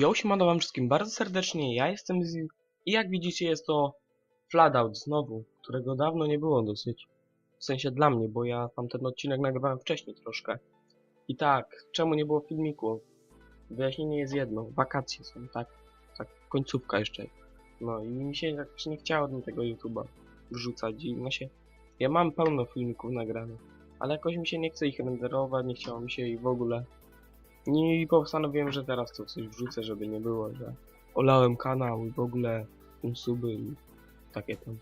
Yo, siemano wam wszystkim bardzo serdecznie, ja jestem z... I jak widzicie jest to Fladout znowu, którego dawno nie było dosyć. W sensie dla mnie, bo ja tamten odcinek nagrywałem wcześniej troszkę. I tak, czemu nie było filmiku? Wyjaśnienie jest jedno, wakacje są, tak? Tak, końcówka jeszcze. No i mi się jakoś nie chciało do tego YouTube'a wrzucać i no się... Ja mam pełno filmików nagranych, ale jakoś mi się nie chce ich renderować, nie chciało mi się i w ogóle. I postanowiłem, że teraz to coś wrzucę, żeby nie było, że olałem kanał i w ogóle suby i takie tam.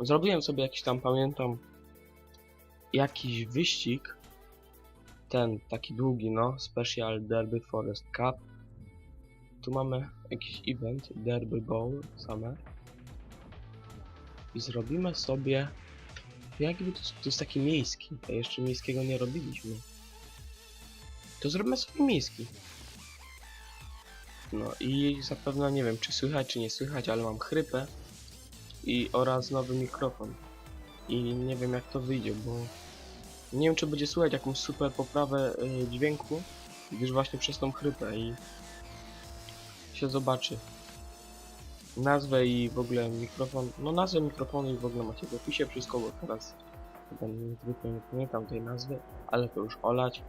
Zrobiłem sobie jakiś tam, pamiętam, jakiś wyścig. Ten, taki długi, no. Special Derby Forest Cup. Tu mamy jakiś event, Derby Bowl, same. I zrobimy sobie... Jakby to, to jest taki miejski, a jeszcze miejskiego nie robiliśmy. To zrobimy sobie miejski. No i zapewne nie wiem, czy słychać, czy nie słychać, ale mam chrypę i oraz nowy mikrofon. I nie wiem jak to wyjdzie, bo nie wiem czy będzie słychać jakąś super poprawę y, dźwięku, gdyż właśnie przez tą chrypę i się zobaczy. Nazwę i w ogóle mikrofon, no nazwę mikrofonu i w ogóle macie w opisie wszystko, bo teraz ten nie pamiętam tej nazwy, ale to już olać.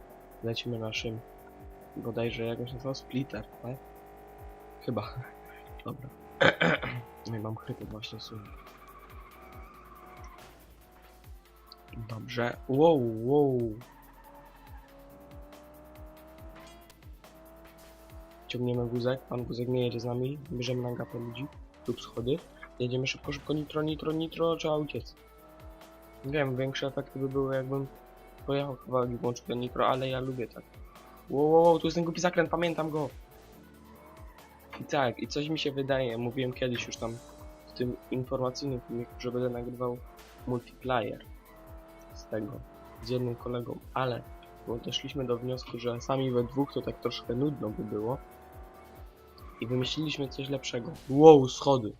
Lecimy naszym bodajże jakoś nazywał splitter, tak? Chyba. Dobra. No i mam chrypę właśnie słuchaj. Dobrze. Wow, wow. Ciągniemy wózek, pan wózek nie jedzie z nami, bierzemy na gapę ludzi lub schody. Jedziemy szybko, szybko, nitro, nitro, nitro, trzeba uciec. Wiem, większe efekty by były jakbym pojechał kawałek i włączył ten nitro, ale ja lubię tak. Wow, wow, wow, tu jest ten głupi zakręt, pamiętam go. I tak, i coś mi się wydaje, mówiłem kiedyś już tam w tym informacyjnym filmiku, że będę nagrywał multiplayer z tego, z jednym kolegą, ale bo doszliśmy do wniosku, że sami we dwóch to tak troszkę nudno by było i wymyśliliśmy coś lepszego. Wow, schody,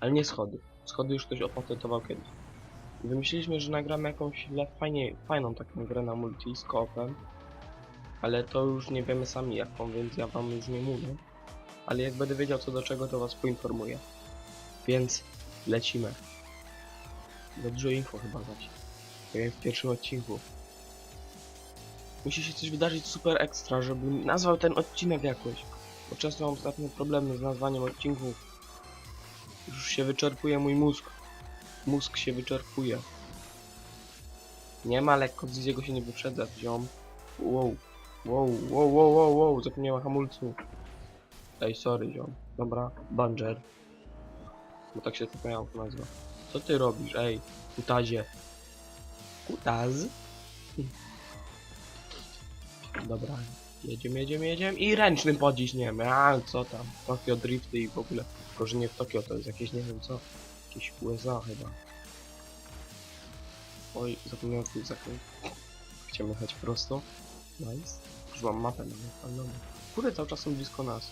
ale nie schody. Schody już ktoś opatentował kiedyś. Wymyśliliśmy, że nagramy jakąś fajnie, fajną taką grę na multi z ale to już nie wiemy sami jaką, więc ja wam już nie mówię. Ale jak będę wiedział co do czego, to was poinformuję. Więc lecimy. Za dużo info chyba dać. Tak jak w pierwszym odcinku. Musi się coś wydarzyć super ekstra, żebym nazwał ten odcinek jakoś. Bo często mam ostatnio problemy z nazwaniem odcinków. Już się wyczerpuje mój mózg. Mózg się wyczerpuje. Nie ma lekko, z jego się nie wyprzedza, ziom. Wow. Wow, wow, wow, wow, wow, zapomniałem hamulcu. Ej, sorry, ziom. Dobra, Banger. Bo tak się to auto nazywa. Co ty robisz, ej, kutazie? Kutaz? Dobra, jedziemy, jedziemy, jedziemy i ręcznym pociśniemy. A, co tam? Tokio Drifty i w ogóle. Tylko, że nie w Tokio, to jest jakieś, nie wiem co. Jakieś USA chyba. Oj, zapomniałem tu zakręt. Chciałem jechać prosto. Nice. Już mam mapę na ale dobra. Kurde, cały czas są blisko nas.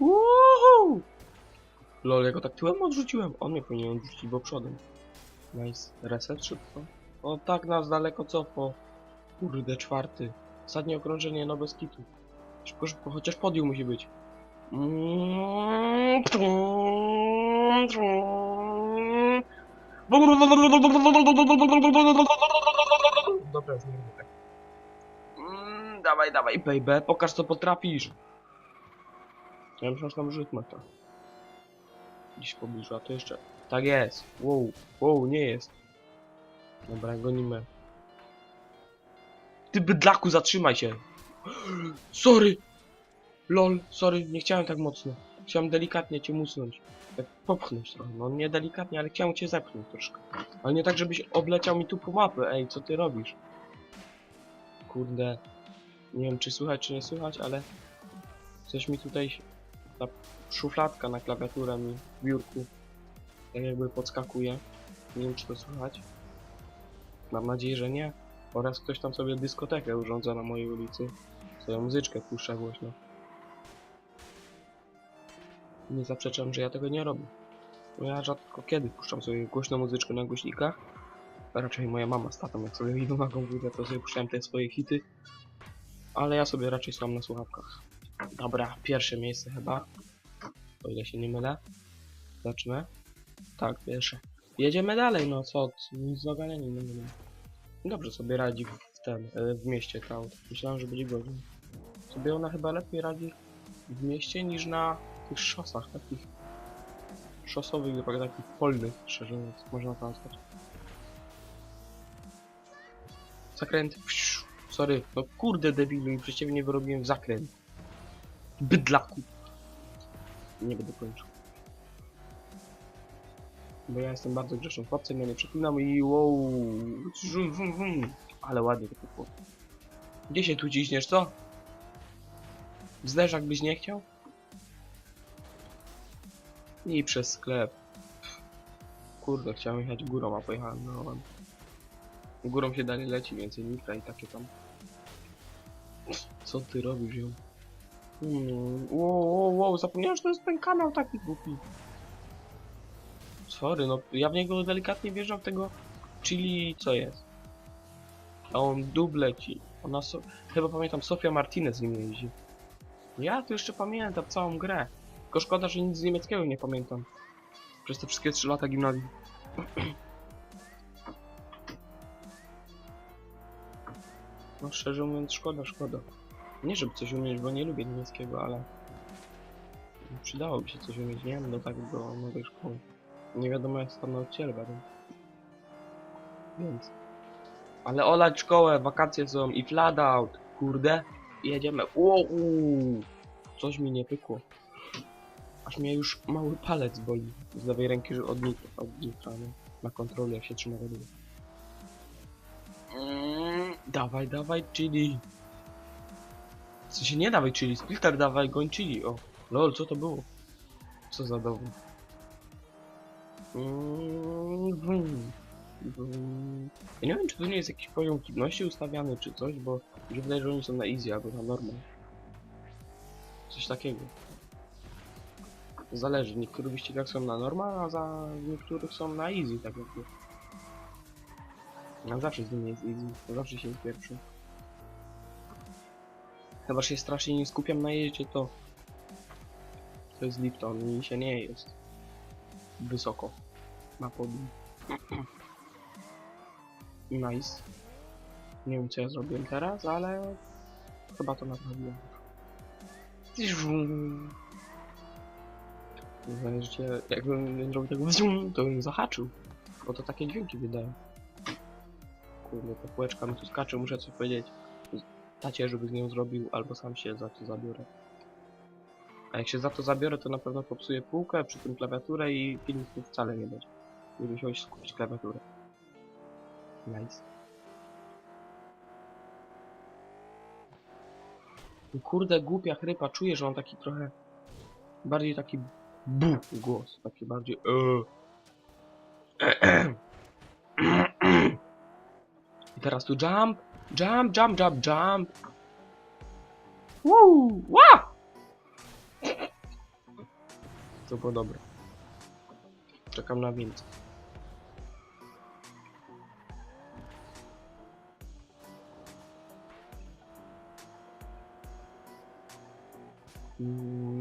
Woohoo! Lol, ja go tak tyłem odrzuciłem. On mnie powinien odrzucić, bo przodem. Nice. Reset szybko. O, tak nas daleko cofło. Kurde, czwarty. Ostatnie okrążenie, no bez kitu. Szybko, szybko, chociaż podium musi być. Dobra, zmienimy tak. Mm, dawaj, dawaj, baby, pokaż co potrafisz. Ja myślę, że tam ma to. Gdzieś w pobliżu, a to jeszcze. Tak jest. Wow, wow, nie jest. Dobra, gonimy. Ty bydlaku, zatrzymaj się. Sorry. Lol, sorry, nie chciałem tak mocno. Chciałem delikatnie cię musnąć. Tak popchnąć trochę. No nie delikatnie, ale chciałem cię zepchnąć troszkę. Ale nie tak, żebyś obleciał mi tu po mapy. Ej, co ty robisz? Kurde. Nie wiem, czy słychać, czy nie słychać, ale... Coś mi tutaj... Ta szufladka na klawiaturę mi w biurku tak jakby podskakuje. Nie wiem, czy to słychać. Mam nadzieję, że nie. Oraz ktoś tam sobie dyskotekę urządza na mojej ulicy. Swoją muzyczkę puszcza głośno. Nie zaprzeczam, że ja tego nie robię. Ja rzadko kiedy puszczam sobie głośną muzyczkę na głośnikach. Raczej moja mama z tatą, jak sobie mi wymagą górę, to sobie puszczałem te swoje hity. Ale ja sobie raczej słucham na słuchawkach. Dobra, pierwsze miejsce chyba. O ile się nie mylę. Zacznę. Tak, pierwsze. Jedziemy dalej, no co? Nic z nie mamy. Dobrze sobie radzi w ten, y, w mieście ta. Myślałem, że będzie gorzej. Sobie ona chyba lepiej radzi w mieście niż na tych szosach takich szosowych, drogach takich polnych, szczerze mówiąc, można to nazwać. Zakręt. Sorry, no kurde debilu, i przez ciebie nie wyrobiłem zakręt. Bydlaku. Nie będę kończył. Bo ja jestem bardzo grzecznym chłopcem, ja nie przeklinam i wow. Ale ładnie to było. Gdzie się tu ciśniesz, co? W Zderzak byś nie chciał? I przez sklep. Kurde, chciałem jechać górą, a pojechałem ładnie. Górą się dalej leci, więcej nitra i takie tam. Co ty robisz, ją? Hmm, wow, wow, wow, zapomniałem, że to jest ten kanał taki głupi. Sorry, no ja w niego delikatnie wjeżdżam w tego chili, co jest. A on dub leci. Ona so... Chyba pamiętam, Sofia Martinez z nim jeździ. Ja to jeszcze pamiętam całą grę. Tylko szkoda, że nic z niemieckiego nie pamiętam. Przez te wszystkie 3 lata gimnazjum. No szczerze mówiąc, szkoda, szkoda. Nie żeby coś umieć, bo nie lubię niemieckiego, ale... Przydałoby się coś umieć, nie do tak do nowej szkoły. Nie wiadomo jak tam nauczyciele. Więc... Ale olać szkołę, wakacje są i flat out, kurde. Jedziemy. Wow, coś mi nie pykło. Aż mnie już mały palec boli z lewej ręki, że od od nitra, nie? Na kontroli jak się trzyma długo. Mm, dawaj, dawaj, chili. W sensie nie dawaj chili, splitter dawaj, goń chili, o. Lol, co to było? Co za dowód. Mm, wum, wum. Ja nie wiem, czy to nie jest jakiś poziom trudności ustawiany, czy coś, bo mi się wydaje, że oni są na easy albo na normal. Coś takiego. Zależy, w niektórych wyścigach są na normal, a za niektórych są na easy, tak jakby. A zawsze z nimi jest easy, to zawsze się jest pierwszy. Chyba się strasznie nie skupiam na jeździe, to... To jest Lipton i się nie jest wysoko na podium. Nice. Nie wiem co ja zrobiłem teraz, ale chyba to naprawiłem. Zależycie, jakbym nie zrobił tego wzium, to bym zahaczył. Bo to takie dźwięki wydaje. Kurde, ta półeczka mi tu skacze, muszę coś powiedzieć. Tacie, żeby z nią zrobił, albo sam się za to zabiorę. A jak się za to zabiorę, to na pewno popsuję półkę, przy tym klawiaturę i filmiku wcale nie będzie. Nie musiałeś skupić klawiaturę. Nice. Kurde, głupia chrypa, czuję, że on taki trochę... Bardziej taki bu głos, taki bardziej e. I teraz tu jump, jump, jump, jump, jump. Woo! Wow! To było dobre. Czekam na więcej. Mm,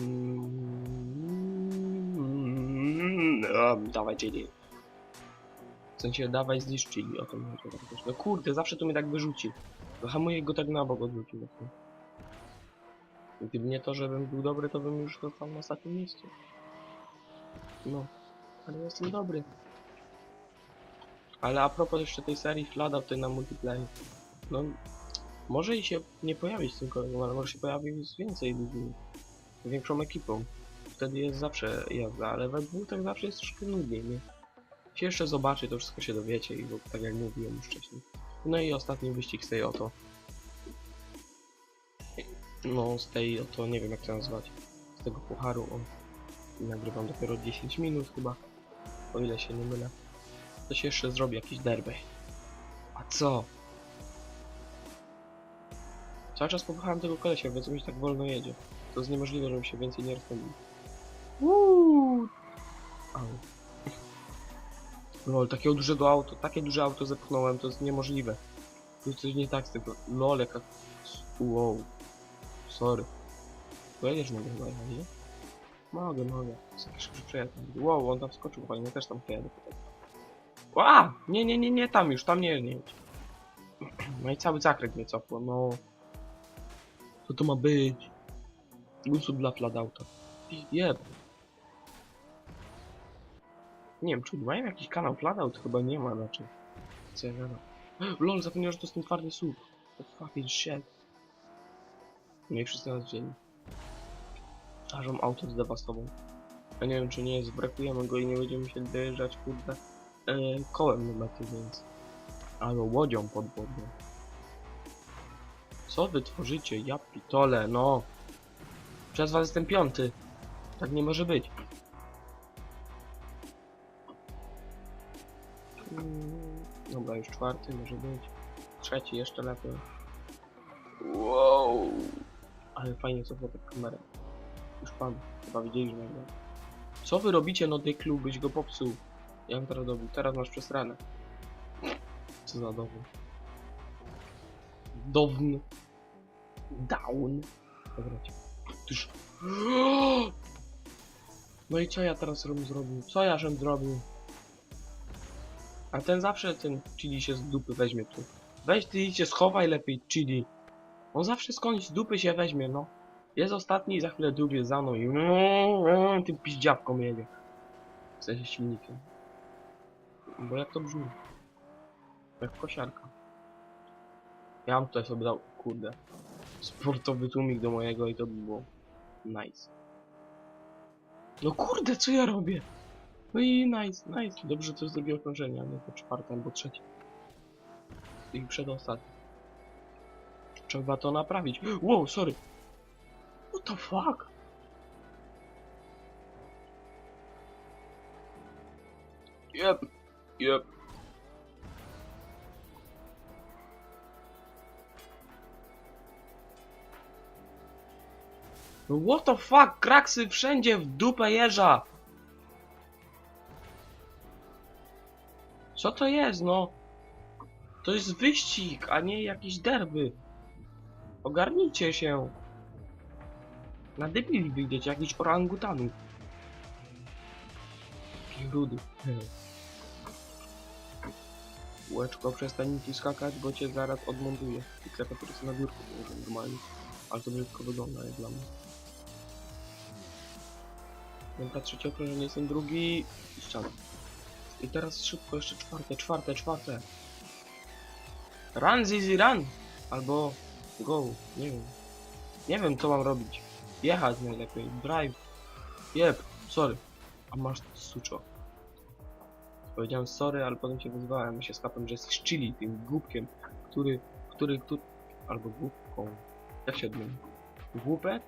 dawaj chili. W sensie dawaj zniszcz chili, o chodzi. tak. No kurde, zawsze to mnie tak wyrzuci. No hamuję go tak na bok właśnie. Gdyby nie to, żebym był dobry, to bym już został na ostatnim miejscu. No, ale jestem dobry. Ale a propos jeszcze tej serii Flada tutaj na multiplayer. No, może i się nie pojawić kolegą, ale może się pojawić więcej ludzi. Większą ekipą. Wtedy jest zawsze jazda, ale we dwóch tak zawsze jest troszkę nudniej, nie? Się jeszcze zobaczy, to wszystko się dowiecie i bo, tak jak mówiłem już wcześniej. No i ostatni wyścig z tej oto. No, z tej oto, nie wiem jak to nazwać. Z tego pucharu, o. Nagrywam dopiero 10 minut chyba. O ile się nie mylę. To się jeszcze zrobi jakiś derby. A co? Cały czas popychałem tego kolesia, więc mi się tak wolno jedzie. To jest niemożliwe, żebym się więcej nie rozpędził. Uuu. Lol, takiego dużego auto, takie duże auto zepchnąłem, to jest niemożliwe. Tu coś nie tak z tym. Lol, jaka... Wow. Sorry. Pojedziesz mogę chyba jechać, nie? Mogę, mogę. Przejazd. Wow, on tam skoczył, fajnie, też tam pojadę. Ła! Nie, nie, nie, nie, tam już, tam nie, nie. No i cały zakręt mnie cofło, no. Co to ma być? Gusu dla fladauta. Jeb. Nie wiem, czy mają jakiś kanał fladout? Chyba nie ma raczej. Co ja gadam? Lol, zapomniałem, że to jest ten twardy słup. To fucking shit. No i wszyscy nas wzięli. Ażą auto zdewastował. Ja nie wiem, czy nie jest, brakujemy go i nie będziemy się dojeżdżać, kurde, e, kołem do mety, więc... Albo łodzią podwodną. Co wy tworzycie? Ja pitole, no. Przez was jestem piąty. Tak nie może być. Czwarty może być. Trzeci jeszcze lepiej. Wow. Ale fajnie cofnął tę kamerę. Już pan, chyba widzieliśmy było. Co wy robicie, no dyklu, byś go popsuł. Ja bym teraz robił. Teraz masz przesranę. Co za dowód. Down. Down. Dobra. Tyż. No i co ja teraz zrobił? Co ja żem zrobił? A ten zawsze ten chili się z dupy weźmie tu. Weź ty się schowaj lepiej chili. On zawsze skądś z dupy się weźmie, no. Jest ostatni i za chwilę drugi za mną i tym piździawką jedzie. W sensie silnikiem. Bo jak to brzmi? Jak kosiarka. Ja bym tutaj sobie dał, kurde, sportowy tłumik do mojego i to by było nice. No kurde, co ja robię? No i nice, nice. Dobrze, to drugie okrążenie, a nie to czwarte albo trzecie. I przedostatnie. Trzeba to naprawić. Wow, sorry. What the fuck? Yep, yep. What the fuck? Kraksy wszędzie w dupę jeża! Co to jest, no? To jest wyścig, a nie jakiś derby. Ogarnijcie się. Na debili wyjdziecie, jakiś orangutanów. Rudy. Łeczko, przestań mi skakać, bo cię zaraz odmontuję. I po prostu na biurku, to może normalnie. Ale to brzydko wygląda, jak dla mnie. Dobra, trzecie okrążenie, jestem drugi i ściana. I teraz szybko jeszcze czwarte, czwarte, czwarte. Run, Zizi, run! Albo go, nie wiem. Nie wiem, co mam robić. Jechać najlepiej, drive. Jeb, sorry. A masz suczo. Powiedziałem sorry, ale potem się wyzwałem się skapłem, że jest chrzcili tym głupkiem, który, który, który... Albo głupką. Jak się odmieni? Głupek?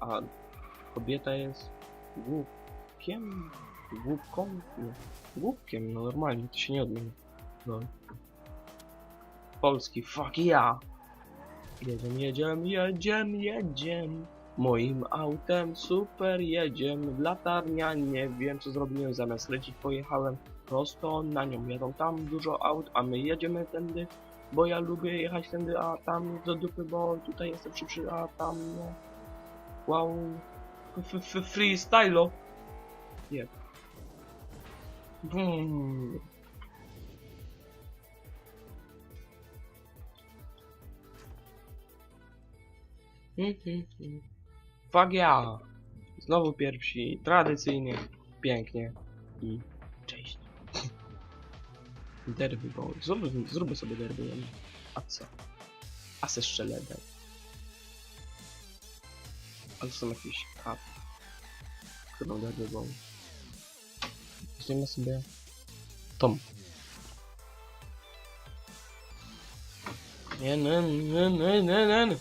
A kobieta jest głupkiem? Głupką? Głupkiem, no normalnie, to się nie odmieni. No. Polski, fuck yeah! Jedziemy, jedziemy, jedziemy, jedziemy. Moim autem super jedziemy. W latarnia nie wiem co zrobiłem. Zamiast lecieć pojechałem prosto na nią. Jadą tam dużo aut, a my jedziemy tędy. Bo ja lubię jechać tędy, a tam do dupy, bo tutaj jestem szybszy, a tam no. Wow. F -f Freestylo. Nie. Bum. Yeah! Znowu pierwsi, tradycyjnie, pięknie i cześć. Derby boy. Zróbmy, sobie derby, a co? A se strzelę daj. Ale są jakieś kap. Chyba derby boy. Weźmiemy sobie Tom. Nie, nie, nie, nie, nie, nie.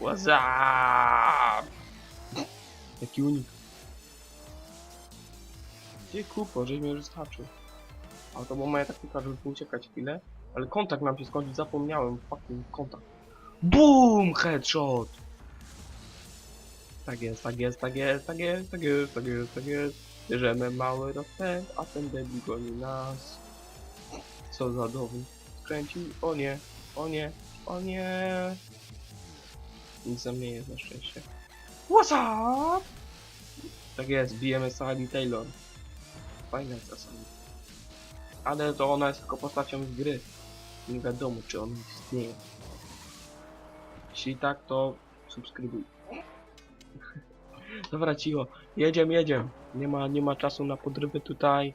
What's up? Jaki unik. Gdzie kupo, żeś mnie już zahaczył. Ale to była moja taktyka, żeby uciekać chwilę. Ale kontakt nam się skończył, zapomniałem. Fucking kontakt. BOOM! Headshot! Tak jest, tak jest, tak jest, tak jest, tak jest, tak jest, tak jest. Bierzemy mały rozpęd, a ten debil goni nas. Co za dowód. Skręcił. O nie. O nie. O nie. Nic za mnie jest na szczęście. What's up? Tak jest, bijemy Sally Taylor. Fajna jest ta Sally. Ale to ona jest tylko postacią z gry. Nie wiadomo, czy on istnieje. Jeśli tak, to subskrybuj. Dobra, cicho. Jedziemy, jedziemy. Nie ma, nie ma czasu na podrywy tutaj.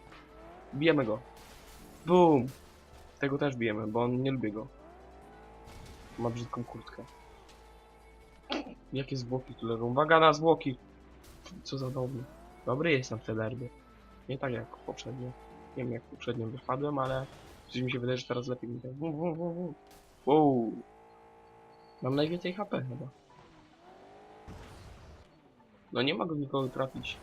Bijemy go. Boom. Tego też bijemy, bo on nie lubi go. Ma brzydką kurtkę. Jakie zwłoki tu leżą? Uwaga na zwłoki! Co za dobry. Dobry jest na te derby. Nie tak jak poprzednio. Nie wiem jak poprzednio wypadłem, ale coś mi się wydaje, że teraz lepiej mi tak. Wow. Mam najwięcej HP chyba. No nie mogę nikogo trafić.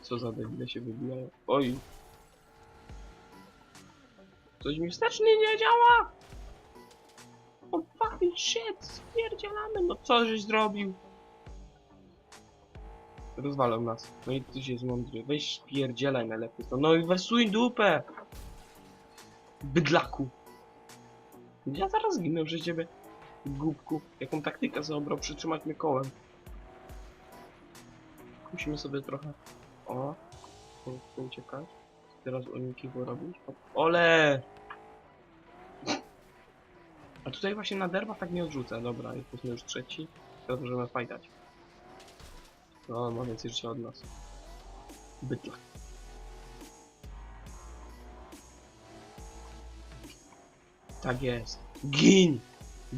Co za debile się wybijają. Oj. Coś mi wstecznie nie działa! O fucking shit! Spierdzielamy! No co żeś zrobił? Rozwalał nas. No i ty się zmądry. Weź spierdzielaj najlepiej. No, i wesuj dupę! Bydlaku! Ja zaraz ginę przez ciebie. Głupku. Jaką taktykę zaobrał przytrzymać mnie kołem. Musimy sobie trochę... O! Tu uciekać. Teraz unikliwo robić. Ole! A tutaj właśnie na derbach tak nie odrzucę. Dobra, jesteśmy już trzeci. Teraz możemy fajtać. No, on ma więcej życia od nas. Bydlak. Tak jest. Gin!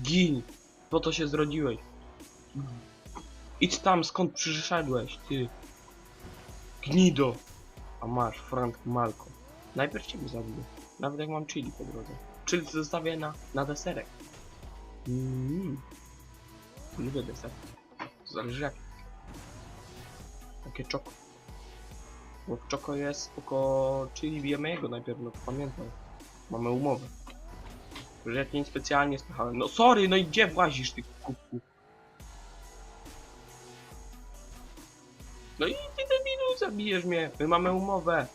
Gin! Po to się zrodziłeś. Idź tam, skąd przyszedłeś, ty. Gnido! A masz, Frank Malko. Najpierw ciebie zabiję. Nawet jak mam chili po drodze. Chili zostawię na, na deserek. Mmm. Lubię deser. Zależy jak. Takie czoko. Bo czoko jest spoko... Chili bijemy jego najpierw, no pamiętaj. Mamy umowę. Że nie specjalnie spychałem. No sorry, no i gdzie włazisz ty kubku? No i ty debilu, zabijesz mnie. My mamy umowę.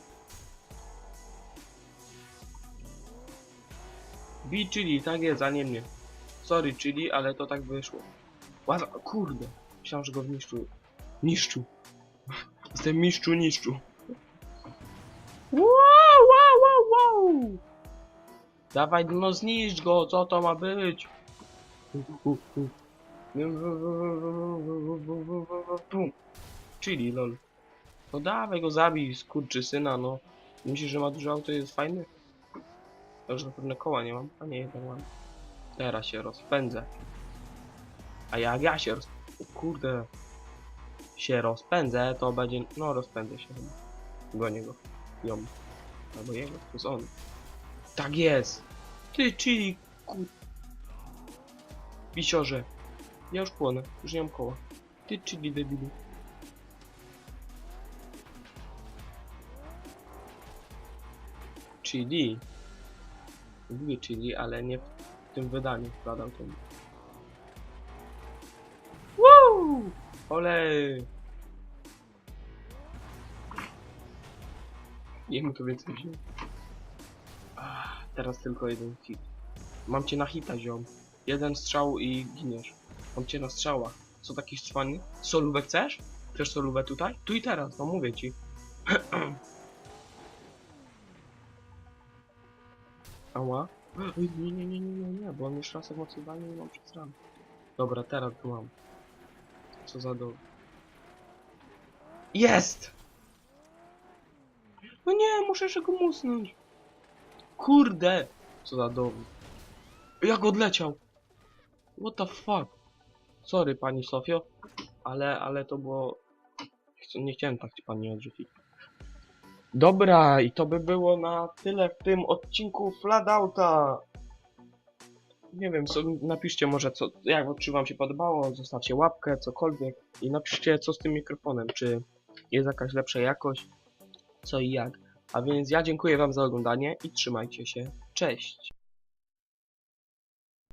Bij Chili, tak jest, a nie mnie. Sorry Chili, ale to tak wyszło. Łaza, kurde. Myślałem, że go wniszczył. Niszczu. Jestem mistrzu niszczu. Wow, wow, wow, wow. Dawaj, no zniszcz go, co to ma być? Chili, lol. No dawaj go zabij, skurczy syna, no. Myślisz, że ma duże auto jest fajny? To już na pewno koła nie mam. A nie, jednak mam. Teraz się rozpędzę. A jak ja się roz... Kurde. Się rozpędzę, to będzie... No, rozpędzę się chyba. Gonię go. Ją. Albo jego, to jest on. Tak jest! Ty, czyli ku... Wisiorze. Ja już płonę, już nie mam koła. Ty, czyli debilu. Chili. Lubię chili, ale nie w tym wydaniu wkładam tym. Woo! Olej! Mu to więcej. Teraz tylko jeden hit. Mam cię na hita, ziom. Jeden strzał i giniesz. Mam cię na strzałach. Co taki cwani? Solówę chcesz? Chcesz solówę tutaj? Tu i teraz, no mówię ci. Ała. Oj, Nie, nie, nie, nie, nie, nie, bo on już raz emocjonalnie i mam przez ram. Dobra, teraz tu mam. Co za do... Jest! No nie, muszę jeszcze go musnąć. Kurde! Co za dowód. Jak odleciał? What the fuck? Sorry pani Sofio, ale, ale to było... Nie chciałem tak ci pani odrzucić. Dobra, i to by było na tyle w tym odcinku Fladouta. Nie wiem, co, napiszcie może co, jak czy wam się podobało, zostawcie łapkę, cokolwiek i napiszcie co z tym mikrofonem, czy jest jakaś lepsza jakość, co i jak. A więc ja dziękuję wam za oglądanie i trzymajcie się, cześć!